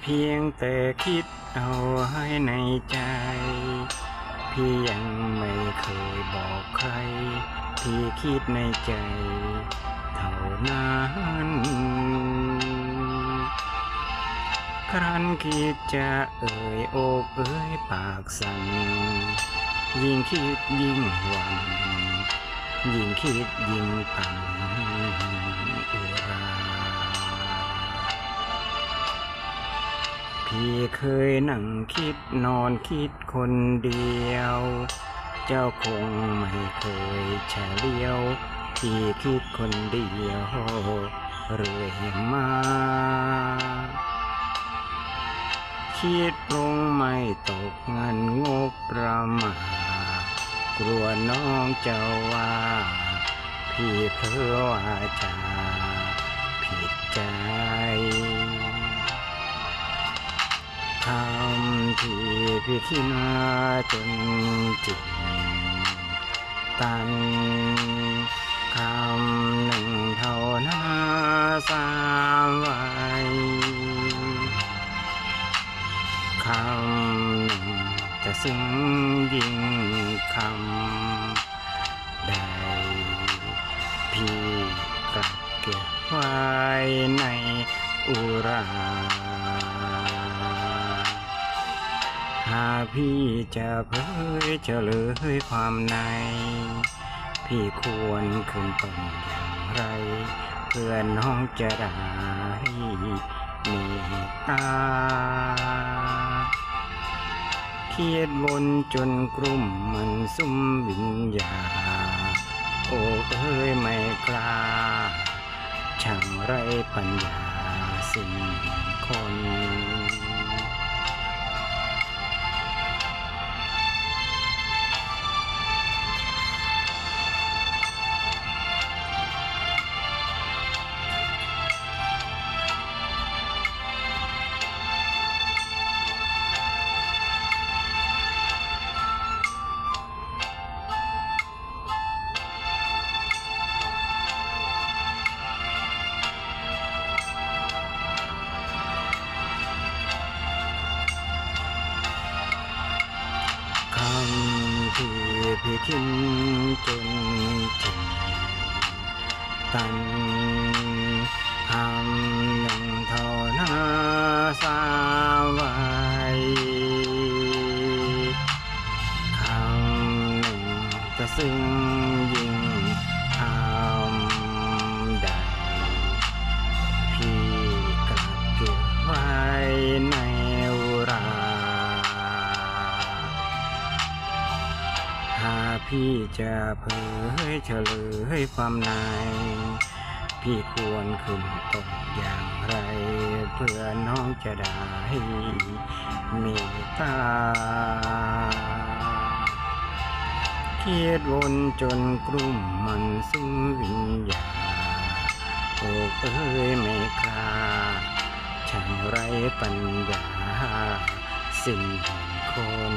เพียงแต่คิดเอาให้ในใจ พี่ยังไม่เคยบอกใคร ที่คิดในใจ เท่านั้นครั้นคิดจะเอ่ยโอกเอ่ยปากสั่นยิ่งคิดยิ่งหวันยิ่งคิดยิ่งปั่นอุรา พี่เคยนั่งคิดนอนคิดคนเดียว เจ้าคงไม่เคยเฉลียว พี่คิดคนเดียวเรื่อยมา คิดลงไม่ตกเงินงบประมาทกลัวน้องจะว่า พี่เพ้อว่าจะผิดใจ คำที่พี่คิดมาจนจิตตันคำหนึ่งเท่านั้นสามไว้คำหนึ่งจะซึ้งยิ่งคำใดพี่กลับเก็บไว้ในอุรา หากพี่จะเผยจะเลยความใน พี่ควรขึ้นต้นอย่างไร เพื่อน้องจะได้เมตตาเครียดบนจนกลุ่มมันซุ่มวิญญาโอ้เอ้ยไม่กล้า ช่างไรปัญญาสิ่งคน พี่คิดจนจริงตันทำหนึ่งเท่านาสาวา พี่จะเผยเฉลยความในพี่ควรขึ้นต้นอย่างไร เพื่อน้องจะได้เมตตาเครียดวนจนกลุ่มมันสู้วิญญาโอ้เอ้ยไม่กล้าช่างไรปัญญา สิ่งแห่งคน